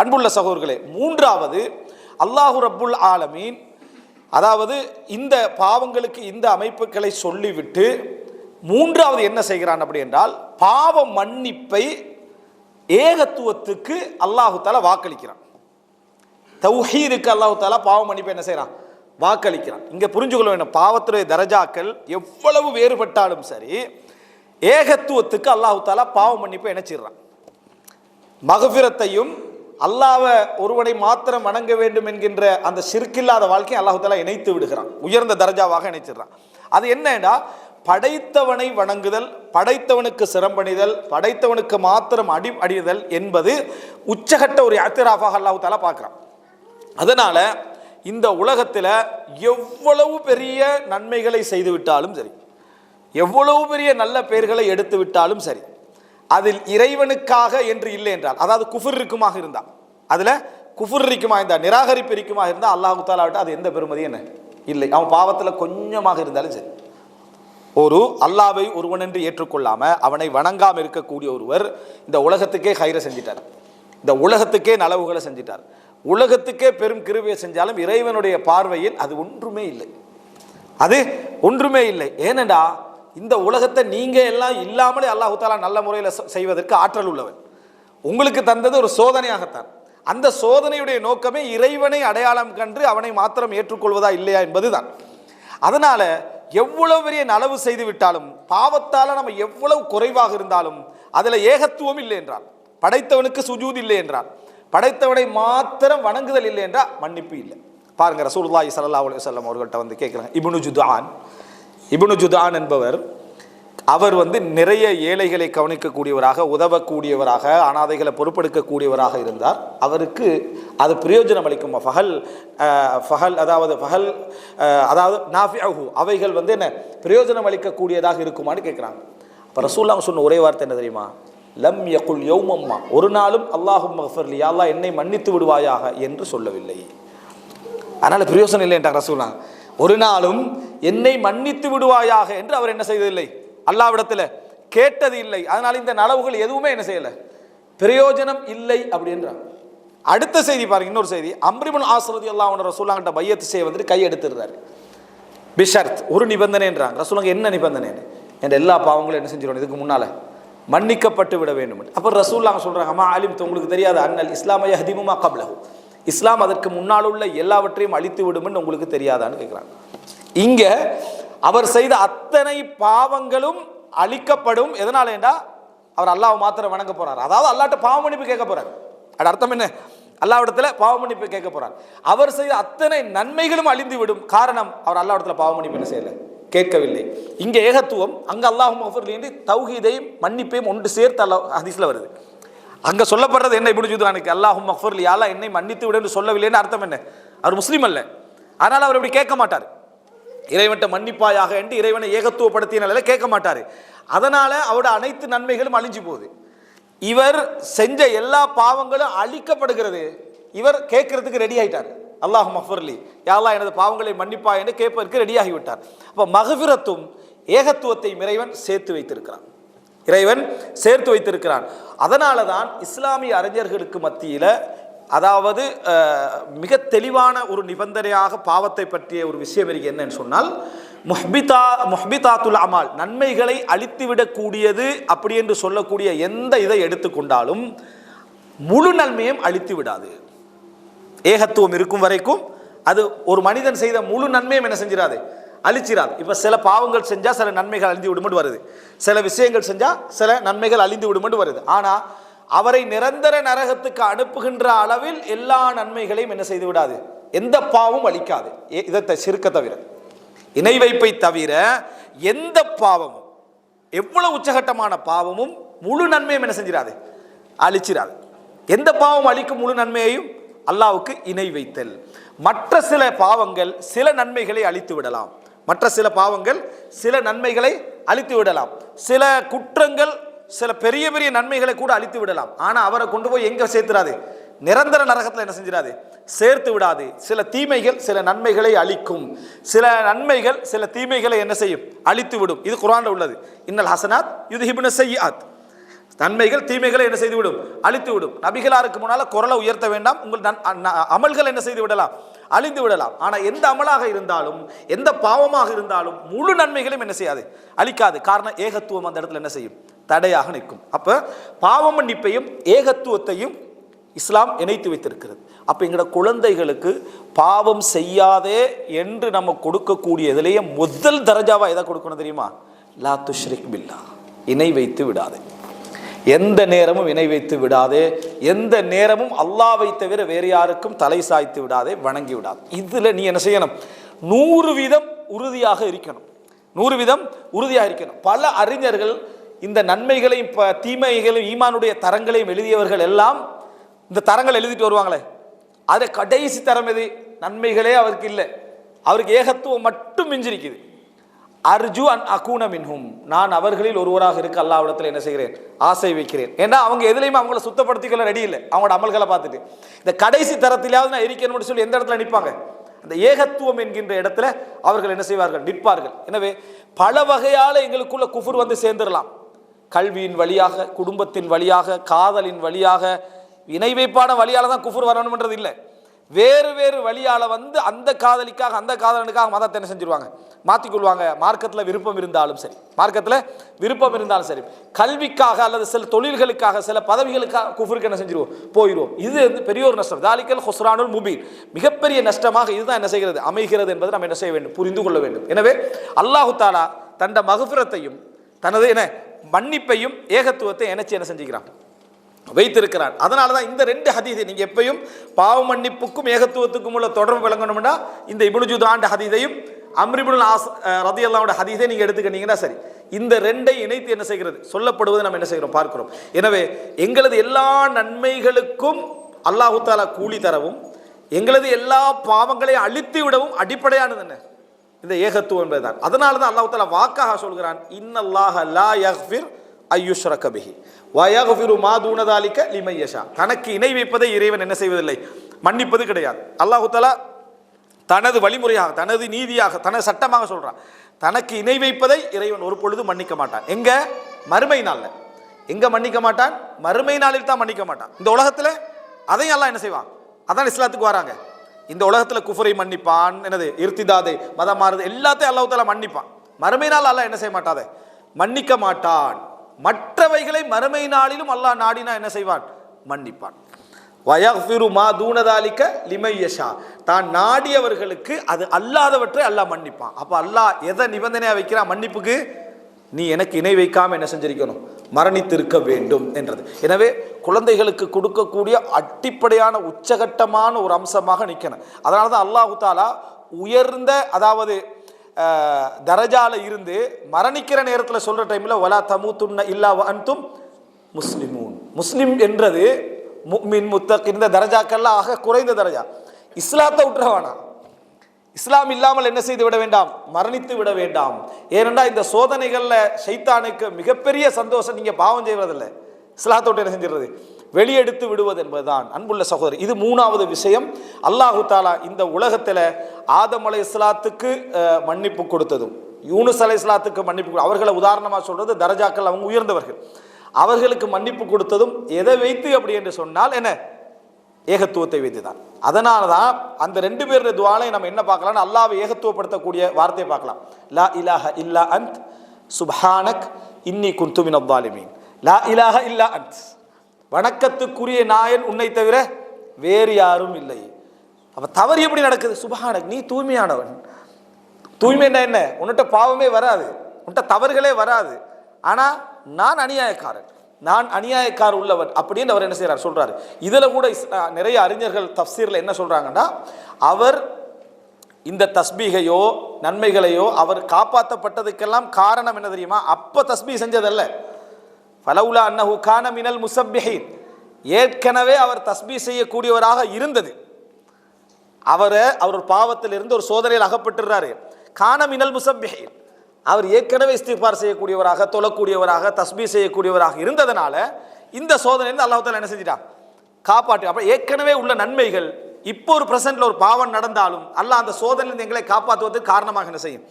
அன்புள்ள சகோதரர்களே மூன்றாவது அல்லாஹு ரப்புல் ஆலமீன் அதாவது இந்த பாவங்களுக்கு இந்த அமைப்புகளை சொல்லிவிட்டு மூன்றாவது என்ன செய்கிறான் அப்படி என்றால் பாவ மன்னிப்பை ஏகத்துவத்துக்கு அல்லாஹு தாலா வாக்களிக்கிறான். தௌஹீதுக்கு அல்லாஹு தாலா பாவ மன்னிப்பை என்ன செய்கிறான் வாக்களிக்கிறான். இங்கே புரிஞ்சுக்கொள்ள வேண்டும் பாவத்துடைய தரஜாக்கள் எவ்வளவு வேறுபட்டாலும் சரி ஏகத்துவத்துக்கு அல்லாஹு தாலா பாவ மன்னிப்பை இணைச்சிடுறான் மகபிரத்தையும் அல்லாவை ஒருவனை மாத்திரம் வணங்க வேண்டும் என்கின்ற அந்த சிறுக்கில்லாத வாழ்க்கையை அல்லாஹு இணைத்து விடுகிறான். உயர்ந்த தரஜாவாக இணைச்சிடுறான். அது என்னடா? படைத்தவனை வணங்குதல் படைத்தவனுக்கு சிரம்பணிதல் படைத்தவனுக்கு மாத்திரம் அடி அடிதல் என்பது உச்சகட்ட ஒரு அத்திராஃபாக அல்லாஹு தாலா பார்க்குறான். அதனால் இந்த உலகத்தில் எவ்வளவு பெரிய நன்மைகளை செய்து விட்டாலும் சரி எவ்வளவு பெரிய நல்ல பெயர்களை எடுத்து விட்டாலும் சரி அதில் இறைவனுக்காக என்று இல்லை என்றால் அதாவது குஃபுர் இருக்குமாக இருந்தால் அதில் குஃபுர் இருக்குமா இருந்தால் நிராகரிப்பு இருக்குமாக இருந்தால் அல்லாஹு தாலாவிட்டு அது எந்த பெருமதி என்ன? இல்லை. அவன் பாவத்தில் கொஞ்சமாக இருந்தாலும் சரி. ஒரு அல்லாவை ஒருவன் என்று ஏற்றுக்கொள்ளாமல் அவனை வணங்காமல் இருக்கக்கூடிய ஒருவர் இந்த உலகத்துக்கே ஹைர செஞ்சிட்டார். இந்த உலகத்துக்கே நலவுகளை செஞ்சிட்டார். உலகத்துக்கே பெரும் கிருவியை செஞ்சாலும் இறைவனுடைய பார்வையில் அது ஒன்றுமே இல்லை. அது ஒன்றுமே இல்லை. ஏனண்டா இந்த உலகத்தை நீங்கள் எல்லாம் இல்லாமலே அல்லாஹு தாலா நல்ல முறையில் செய்வதற்கு ஆற்றல் உள்ளவன். உங்களுக்கு தந்தது ஒரு சோதனையாகத்தான். அந்த சோதனையுடைய நோக்கமே இறைவனை அடையாளம் கண்டு அவனை மாத்திரம் ஏற்றுக்கொள்வதா இல்லையா என்பதுதான். அதனால எவ்வளவு பெரிய நலவு செய்து விட்டாலும் பாவத்தால் நம்ம எவ்வளவு குறைவாக இருந்தாலும் அதில் ஏகத்துவம் இல்லை என்றால் படைத்தவனுக்கு சுஜூத் இல்லை என்றால் படைத்தவனை மாத்திரம் வணங்குதல் இல்லை என்றால் மன்னிப்பு இல்லை. பாருங்க ரசூல்லாய் சல்லா அலைஹி வஸல்லம் அவர்கள்ட்ட வந்து கேட்குறாங்க இபுனு ஜுதான் இபுனு ஜுதான் என்பவர் அவர் வந்து நிறைய ஏழைகளை கவனிக்கக்கூடியவராக உதவக்கூடியவராக அனாதைகளை பொறுப்பெடுக்கக்கூடியவராக இருந்தார். அவருக்கு அது பிரயோஜனம் அளிக்கும். ஃபஹல் ஃபஹல் அதாவது ஃபஹல் அதாவது நாஃபியாகு அவைகள் வந்து என்ன பிரயோஜனம் அளிக்கக்கூடியதாக இருக்குமான்னு கேட்குறாங்க. அப்போ ரசூல்லாம் சொன்ன ஒரே வார்த்தை என்ன தெரியுமா? லம் யகுல் யௌமம்மா. ஒரு நாளும் அல்லாஹும் மஃபர்லி அல்லாஹ் என்னை மன்னித்து விடுவாயாக என்று சொல்லவில்லை. அதனால் பிரயோஜனம் இல்லை என்றார் ரசூலா ஒரு நாளும் என்னை மன்னித்து விடுவாயாக என்று அவர் என்ன செய்ததில்லை? அல்லாவிடத்தில் கேட்டது இல்லை. அதனால் இந்த நலவுகள் எதுவுமே என்ன செய்யலை. பிரயோஜனம் இல்லை அப்படின்றார் அடுத்த செய்தி பாருங்க இன்னொரு செய்தி. அம்ரிமன் ஆசிரதி அல்லாஹ் ரசூலாங்கிட்ட பையத்து செய்ய வந்துட்டு கை எடுத்துடுறாரு. பிஷர்த் ஒரு நிபந்தனைன்றாங்க ரசூலாங்க என்ன நிபந்தனை? என்ற எல்லா பாவங்களும் என்ன செஞ்சிடணும் இதுக்கு முன்னால் மன்னிக்கப்பட்டு விட வேண்டும் அப்போ ரசூல்லாங்க சொல்கிறாங்க அம்மா ஆலிம் உங்களுக்கு தெரியாது. அண்ணல் இஸ்லாமைய ஹதிமுமா கப்லஹு. இஸ்லாம் அதற்கு முன்னால் உள்ள எல்லாவற்றையும் அழித்து விடும்னு உங்களுக்கு தெரியாதான்னு கேட்குறாங்க. இங்கே அவர் செய்த அத்தனை பாவங்களும் அழிக்கப்படும். எதனால ஏண்டா? அவர் அல்லாஹ் மாத்திரம் வணங்க போகிறார் அதாவது அல்லாட்ட பாவ மன்னிப்பு கேட்க போகிறார் அது அர்த்தம் என்ன? அல்லாவிடத்தில் பாவ மன்னிப்பு கேட்க போகிறார் அவர் செய்த அத்தனை நன்மைகளும் அழிந்து விடும் காரணம் அவர் அல்லாவிடத்தில் பாவ மன்னிப்பு என்ன செய்யலை? கேட்கவில்லை. இங்கே ஏகத்துவம் அங்கே அல்லாஹ் மஃபர்லேருந்து தௌஹீதையும் மன்னிப்பையும் ஒன்று சேர்த்து அல்லா ஹதீஸில் வருது. அங்க சொல்லப்படுறது என்ன இப்படி எனக்கு அல்லாஹும் மஃபர்லி யாலா என்னை மன்னித்து விடு சொல்லவில்லைன்னு அர்த்தம் என்ன? அவர் முஸ்லீம் அல்ல. அதனால அவர் இப்படி கேட்க மாட்டார். இறைவன்ட்ட மன்னிப்பாயாக என்று இறைவனை ஏகத்துவப்படுத்திய நிலையில கேட்க மாட்டார். அதனால அவரோட அனைத்து நன்மைகளும் அழிஞ்சு போகுது. இவர் செஞ்ச எல்லா பாவங்களும் அழிக்கப்படுகிறது. இவர் கேட்கறதுக்கு ரெடி ஆயிட்டார். அல்லாஹ் மஃபர்லி யாரா எனது பாவங்களை மன்னிப்பா என்று கேட்பதற்கு ரெடியாகி விட்டார் அப்போ மகவிரத்தும் ஏகத்துவத்தை இறைவன் சேர்த்து வைத்திருக்கிறான். இறைவன் சேர்த்து வைத்திருக்கிறான். அதனால தான் இஸ்லாமிய அறிஞர்களுக்கு மத்தியில் அதாவது மிக தெளிவான ஒரு நிபந்தனையாக பாவத்தை பற்றிய ஒரு விஷயம் இருக்கு என்னன்னு சொன்னால் முஹ்பிதா முஹ்பிதாத்துல் அமால் நன்மைகளை அழித்துவிடக்கூடியது அப்படி என்று சொல்லக்கூடிய எந்த இதை எடுத்துக்கொண்டாலும் முழு நன்மையும் அழித்து விடாது. ஏகத்துவம் இருக்கும் வரைக்கும் அது ஒரு மனிதன் செய்த முழு நன்மையும் என்ன செஞ்சிடாது? அழிச்சிடாது இப்போ சில பாவங்கள் செஞ்சால் சில நன்மைகள் அழிந்து விடுமென்று வருது. சில விஷயங்கள் செஞ்சால் சில நன்மைகள் அழிந்து விடுமென்று வருது. ஆனால் அவரை நிரந்தர நரகத்துக்கு அனுப்புகின்ற அளவில் எல்லா நன்மைகளையும் என்ன செய்து விடாது. எந்த பாவம் அழிக்காது. ஏ- இதை சிறுக்க தவிர. இணை வைப்பை தவிர எந்த பாவமும் எவ்வளவு உச்சகட்டமான பாவமும் முழு நன்மையும் என்ன செஞ்சிடாது அழிச்சிடாது எந்த பாவம் அழிக்கும் முழு நன்மையையும் அல்லாவுக்கு இணை வைத்தல். மற்ற சில பாவங்கள் சில நன்மைகளை அழித்து விடலாம். மற்ற சில பாவங்கள் சில நன்மைகளை அழித்து விடலாம். சில குற்றங்கள் சில பெரிய பெரிய நன்மைகளை கூட அழித்து விடலாம். ஆனால் அவரை கொண்டு போய் எங்கே சேர்த்துறாது? நிரந்தர நரகத்தில் என்ன செஞ்சிடாது? சேர்த்து விடாது. சில தீமைகள் சில நன்மைகளை அழிக்கும். சில நன்மைகள் சில தீமைகளை என்ன செய்யும்? அழித்து விடும். இது குரானில் உள்ளது. இன்னல் ஹசனாத் இது ஹிப்ன செய்யாத் நன்மைகள் தீமைகளை என்ன செய்து விடும் அழித்து விடும் நபிகளாருக்கு முன்னால் குரலை உயர்த்த வேண்டாம். உங்கள் நன்- அமல்கள் என்ன செய்து விடலாம் அழிந்து விடலாம் ஆனால் எந்த அமலாக இருந்தாலும் எந்த பாவமாக இருந்தாலும் முழு நன்மைகளையும் என்ன செய்யாது? அழிக்காது. காரணம் ஏகத்துவம் அந்த இடத்துல என்ன செய்யும்? தடையாக நிற்கும். அப்போ பாவ மன்னிப்பையும் ஏகத்துவத்தையும் இஸ்லாம் இணைத்து வைத்திருக்கிறது. அப்போ எங்களோட குழந்தைகளுக்கு பாவம் செய்யாதே என்று நம்ம கொடுக்கக்கூடிய இதுலேயே முதல் தரஜாவாக எதை கொடுக்கணும் தெரியுமா? லா துஷ்ரிக் பில்லா. இணை வைத்து விடாதே. எந்த நேரமும் இணை வைத்து விடாதே எந்த நேரமும் அல்லாவை தவிர வேறு யாருக்கும் தலை சாய்த்து விடாதே வணங்கி விடாது. இதில் நீ என்ன செய்யணும்? நூறு வீதம் உறுதியாக இருக்கணும். நூறு வீதம் உறுதியாக இருக்கணும். பல அறிஞர்கள் இந்த நன்மைகளையும் தீமைகளையும் ஈமானுடைய தரங்களையும் எழுதியவர்கள் எல்லாம் இந்த தரங்கள் எழுதிட்டு வருவாங்களே. அது கடைசி தரம் எது? நன்மைகளே அவருக்கு இல்லை. அவருக்கு ஏகத்துவம் மட்டும் மிஞ்சிருக்குது. அர்ஜு அன் அகூன மின்ஹும். நான் அவர்களில் ஒருவராக இருக்க அல்லாவிடத்தில் என்ன செய்கிறேன்? ஆசை வைக்கிறேன். ஏன்னா அவங்க எதுலையுமே அவங்கள சுத்தப்படுத்திக்கொள்ள ரெடி இல்லை. அவங்களோட அமல்களை பார்த்துட்டு. இந்த கடைசி தரத்திலாவது நான் இருக்கணும்னு சொல்லி எந்த இடத்துல நிற்பாங்க? அந்த ஏகத்துவம் என்கின்ற இடத்துல அவர்கள் என்ன செய்வார்கள்? நிற்பார்கள். எனவே பல வகையால் எங்களுக்குள்ள குஃபுர் வந்து சேர்ந்துடலாம் கல்வியின் வழியாக குடும்பத்தின் வழியாக காதலின் வழியாக இணை வைப்பான வழியால் தான் குஃபுர் வரணுன்றது இல்லை. வேறு வேறு வழியால் வந்து அந்த காதலிக்காக அந்த காதலனுக்காக மதத்தை என்ன செஞ்சிருவாங்க? மாற்றிக்கொள்வாங்க மார்க்கத்தில் விருப்பம் இருந்தாலும் சரி. மார்க்கத்தில் விருப்பம் இருந்தாலும் சரி. கல்விக்காக அல்லது சில தொழில்களுக்காக சில பதவிகளுக்காக குஃபருக்கு என்ன செஞ்சிருவோம்? போயிடுவோம். இது வந்து பெரிய ஒரு நஷ்டம். தாலிக்கல் ஹொஸ்ரானுல் முபீன். மிகப்பெரிய நஷ்டமாக இதுதான் என்ன செய்கிறது? அமைகிறது என்பதை நம்ம என்ன செய்ய வேண்டும்? புரிந்து கொள்ள வேண்டும். எனவே அல்லாஹு தாலா தண்ட மகஃபிரத்தையும் தனது என்ன மன்னிப்பையும் ஏகத்துவத்தை இணைச்சி என்ன செஞ்சுக்கிறான்? வைத்திருக்கிறான். அதனால தான் இந்த ரெண்டு ஹதீதை நீங்கள் எப்பயும் பாவ மன்னிப்புக்கும் ஏகத்துவத்துக்கும் உள்ள தொடர்பு விளங்கணும்னா இந்த இபுனுஜுத் ஆண்டு ஹதீதையும் அம்ரிபுல் ஆஸ் ரதி அல்லாவோட ஹதீதை நீங்கள் எடுத்துக்கிட்டீங்கன்னா சரி. இந்த ரெண்டை இணைத்து என்ன செய்கிறது? சொல்லப்படுவது நம்ம என்ன செய்கிறோம்? பார்க்கிறோம். எனவே எங்களது எல்லா நன்மைகளுக்கும் அல்லாஹு தாலா கூலி தரவும் எங்களது எல்லா பாவங்களையும் அழித்து விடவும் அடிப்படையானது என்ன? இந்த ஏகத்துவம் என்பதுதான். அதனால தான் அல்லாஹு தாலா வாக்காக சொல்கிறான் இன்னல்லாஹ லா யஃபிர் ஐயுஷ்ரக பிஹி. வயகுஃபிரு மா தூனதாலிக்க லிமையஷா தனக்கு இணை வைப்பதை இறைவன் என்ன செய்வதில்லை? மன்னிப்பது கிடையாது. அல்லாஹு தனது வழிமுறையாக தனது நீதியாக தனது சட்டமாக சொல்கிறான் தனக்கு இணை வைப்பதை இறைவன் ஒரு பொழுது மன்னிக்க மாட்டான். எங்கே? மறுமை நாளில். எங்கே மன்னிக்க மாட்டான்? மறுமை நாளில் தான் மன்னிக்க மாட்டான். இந்த உலகத்தில் அதையும் எல்லாம் என்ன செய்வான்? அதான் இஸ்லாத்துக்கு வராங்க. இந்த உலகத்தில் குஃபரை மன்னிப்பான் என்னது இருத்திதாதை மதம் மாறுது எல்லாத்தையும் அல்லாஹ் மன்னிப்பான். மறுமை நாள் அல்லாஹ் என்ன செய்ய மாட்டாதே மன்னிக்க மாட்டான். மற்றவைகளை மறுமை நாளிலும் அல்லாஹ் நாடினா என்ன செய்வான்? மன்னிப்பான். வயஃபிரு மா தூனதாலிக்க லிமையஷா தான் நாடியவர்களுக்கு அது அல்லாதவற்றை அல்லாஹ் மன்னிப்பான். அப்போ அல்லாஹ் எதை நிபந்தனையாக வைக்கிறான்? மன்னிப்புக்கு நீ எனக்கு இணை வைக்காமல் என்ன செஞ்சிருக்கணும்? மரணித்திருக்க வேண்டும் என்றது. எனவே குழந்தைகளுக்கு கொடுக்கக்கூடிய அடிப்படையான உச்சகட்டமான ஒரு அம்சமாக நிற்கணும் அதனால தான் அல்லாஹு தாலா உயர்ந்த அதாவது தரஜால இருந்து மரணிக்கிற நேரத்தில் சொல்கிற டைமில் வலா தமுத்துன்ன இல்லா அன்தும் முஸ்லிமூன். முஸ்லிம் என்றது முக்மின் முத்தக் இந்த தரஜாக்கள்லாம் ஆக குறைந்த தரஜா. இஸ்லாத்தை விட்டுறவானா இஸ்லாம் இல்லாமல் என்ன செய்து விட வேண்டாம்? மரணித்து விட வேண்டாம். ஏனென்றால் இந்த சோதனைகளில் ஷைத்தானுக்கு மிகப்பெரிய சந்தோஷம் நீங்கள் பாவம் செய்வதில்லை. இஸ்லாத்தோட்டு என்ன செஞ்சிடுறது? வெளியெடுத்து விடுவது என்பதுதான் அன்புள்ள சகோதரி. இது மூணாவது விஷயம். அல்லாஹு தாலா இந்த உலகத்தில் ஆதம் அலை இஸ்லாத்துக்கு மன்னிப்பு கொடுத்ததும். யூனுஸ் அலை இஸ்லாத்துக்கு மன்னிப்பு அவர்களை உதாரணமாக சொல்கிறது தரஜாக்கள் அவங்க உயர்ந்தவர்கள். அவர்களுக்கு மன்னிப்பு கொடுத்ததும் எதை வைத்து அப்படி என்று சொன்னால் என்ன? ஏகத்துவத்தை வைத்து தான் அதனால தான் அந்த ரெண்டு பேருடைய துவாலை நம்ம என்ன பார்க்கலாம்னு அல்லாவை ஏகத்துவப்படுத்தக்கூடிய வார்த்தையை பார்க்கலாம். லா இலாஹ இல்லா அந்த் சுபானக் இன்னி குந்துமின் மின் லா இலாஹ இல்லா அந்த் வணக்கத்துக்குரிய நாயன் உன்னை தவிர வேறு யாரும் இல்லை. அப்போ தவறு எப்படி நடக்குது? சுபஹானக் நீ தூய்மையானவன். தூய்மைன்னா என்ன உன்கிட்ட பாவமே வராது. உன்கிட்ட தவறுகளே வராது. ஆனால் நான் அநியாயக்காரன். நான் அநியாயக்கார உள்ளவன் அப்படின்னு அவர் என்ன செய்கிறார் சொல்கிறார் இதில் கூட நிறைய அறிஞர்கள் தப்சீரில் என்ன சொல்கிறாங்கன்னா அவர் இந்த தஸ்பீகையோ நன்மைகளையோ அவர் காப்பாற்றப்பட்டதுக்கெல்லாம் காரணம் என்ன தெரியுமா? அப்போ தஸ்பீ செஞ்சதல்ல. பலவுலா அன்னஹு கான மினல் முசப்பிஹீன் ஏற்கனவே அவர் தஸ்பீ செய்யக்கூடியவராக இருந்தது. அவரை அவர் ஒரு பாவத்தில் இருந்து ஒரு சோதனையில் அகப்பட்டுறாரு. கான மினல் முசப்பிஹீன். அவர் ஏற்கனவே இஸ்திஃபார் செய்யக்கூடியவராக தொழக்கூடியவராக தஸ்பீ செய்யக்கூடியவராக இருந்ததனால இந்த சோதனையிலிருந்து அல்லாஹால என்ன செஞ்சிட்டான்? காப்பாற்றி அப்போ ஏற்கனவே உள்ள நன்மைகள் இப்போ ஒரு பிரசன்ட்ல ஒரு பாவம் நடந்தாலும் அல்லாஹ் அந்த சோதனையிலிருந்து எங்களை காப்பாற்றுவதற்கு காரணமாக என்ன செய்யும்?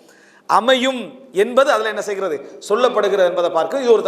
அமையும் என்பது அதில் என்ன செய்கிறது? சொல்லப்படுகிறது என்பதை பார்க்க இது ஒரு